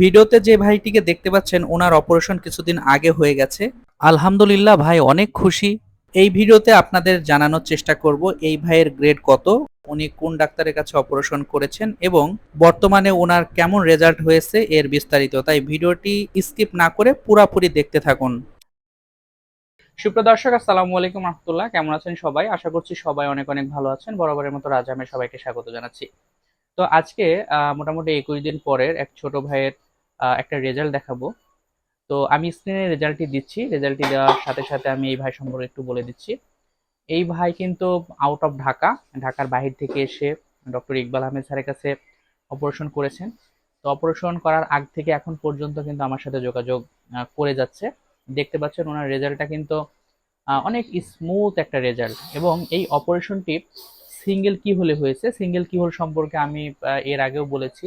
ভিডিওতে যে ভাইটিকে দেখতে পাচ্ছেন, ওনার অপারেশন কিছুদিন আগে হয়ে গেছে। আলহামদুলিল্লাহ ভাই, অনেক খুশি। এই ভিডিওতে আপনাদের জানানোর চেষ্টা করব, এই ভাইয়ের গ্রেড কত, উনি কোন ডাক্তারের কাছে অপারেশন করেছেন এবং বর্তমানে ওনার কেমন রেজাল্ট হয়েছে, এর বিস্তারিত। তাই ভিডিওটি স্কিপ না করে পুরাপুরি দেখতে থাকুন। সুপ্রিয় দর্শক, আসসালামু আলাইকুম রহমতুল্লাহ। কেমন আছেন সবাই? আশা করছি সবাই অনেক অনেক ভালো আছেন। বরাবরের মতো রাজামে সবাইকে স্বাগত জানাচ্ছি। তো আজকে মোটামুটি একুশ দিন পরের এক ছোট ভাইয়ের একটা রেজাল্ট দেখাবো। তো আমি স্ক্রিনে রেজাল্টটি দিচ্ছি। রেজাল্টটি দেওয়ার সাথে সাথে আমি এই ভাই সম্পর্কে একটু বলে দিচ্ছি। এই ভাই কিন্তু আউট অফ ঢাকা, ঢাকার বাহির থেকে এসে ডক্টর ইকবাল আহমেদ স্যারের কাছে অপারেশন করেছেন। তো অপারেশন করার আগ থেকে এখন পর্যন্ত কিন্তু আমার সাথে যোগাযোগ করে যাচ্ছে। দেখতে পাচ্ছেন ওনার রেজাল্টটা কিন্তু অনেক স্মুথ একটা রেজাল্ট এবং এই অপারেশনটি সিঙ্গেল কি হলে হয়েছে? সিঙ্গেল কি হোল সম্পর্কে আমি এর আগেও বলেছি।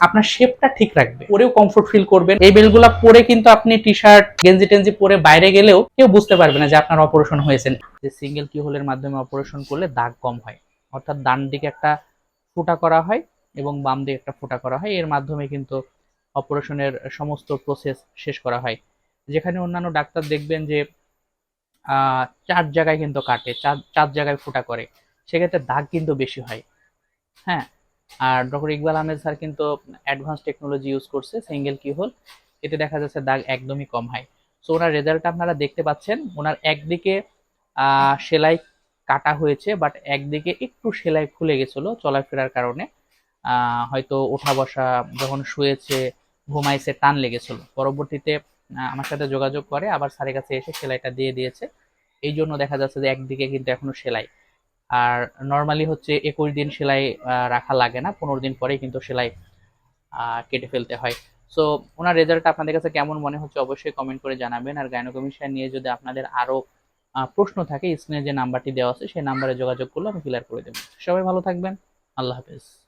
আপনার শেপটা ঠিক রাখবে। পরেও কমফোর্ট ফিল করবেন। এই বেলগুলা পরে কিন্তু আপনি টি শার্ট গেঞ্জি টেঞ্জি পরে বাইরে গেলেও কেউ বুঝতে পারবে না যে আপনার অপারেশন হয়েছে যে সিঙ্গেল কি হোলের মাধ্যমে অপারেশন করলে দাগ কম হয়। অর্থাৎ ডান দিকে একটা ফোঁটা করা হয় এবং বাম দিকে একটা ফোঁটা করা হয়। এর মাধ্যমে কিন্তু অপারেশনের সমস্ত প্রসেস শেষ করা হয়। যেখানে অন্যান্য ডাক্তার দেখবেন যে চার জায়গায় কিন্তু কাটে, চার চার জায়গায় ফোঁটা করে। সেক্ষেত্রে দাগ কিন্তু বেশি হয়। হ্যাঁ আর ডক্টর ইকবাল আহমেদ স্যার কিন্তু অ্যাডভান্স টেকনোলজি ইউজ করছে সিঙ্গেল কি হোল এতে দেখা যাচ্ছে দাগ একদমই কম হয়। সো ওনার রেজাল্ট আপনারা দেখতে পাচ্ছেন, ওনার একদিকে সেলাই কাটা হয়েছে বাট একদিকে একটু সেলাই খুলে গেছিল চলাফেরার কারণে। হয়তো ওঠা বসা যখন শুয়েছে, ঘুমাইছে, টান লেগেছিল। পরবর্তীতে আমার সাথে যোগাযোগ করে, আবার স্যারের কাছে এসে সেলাইটা দিয়ে দিয়েছে। এই জন্য দেখা যাচ্ছে যে একদিকে কিন্তু এখনও সেলাই। আর নর্মালি হচ্ছে একুশ দিন সেলাই রাখা লাগে না, পনেরো দিন পরেই কিন্তু সেলাই কেটে ফেলতে হয়। সো ওনার রেজাল্ট আপনাদের কাছে কেমন মনে হচ্ছে অবশ্যই কমেন্ট করে জানাবেন। আর গাইনোকমিশন নিয়ে যদি আপনাদের আরও প্রশ্ন থাকে স্ক্রিনে যে নাম্বারটি দেওয়া আছে, সেই নাম্বারে যোগাযোগ করলে আমি ক্লিয়ার করে দেবো। সবাই ভালো থাকবেন। আল্লাহ হাফেজ।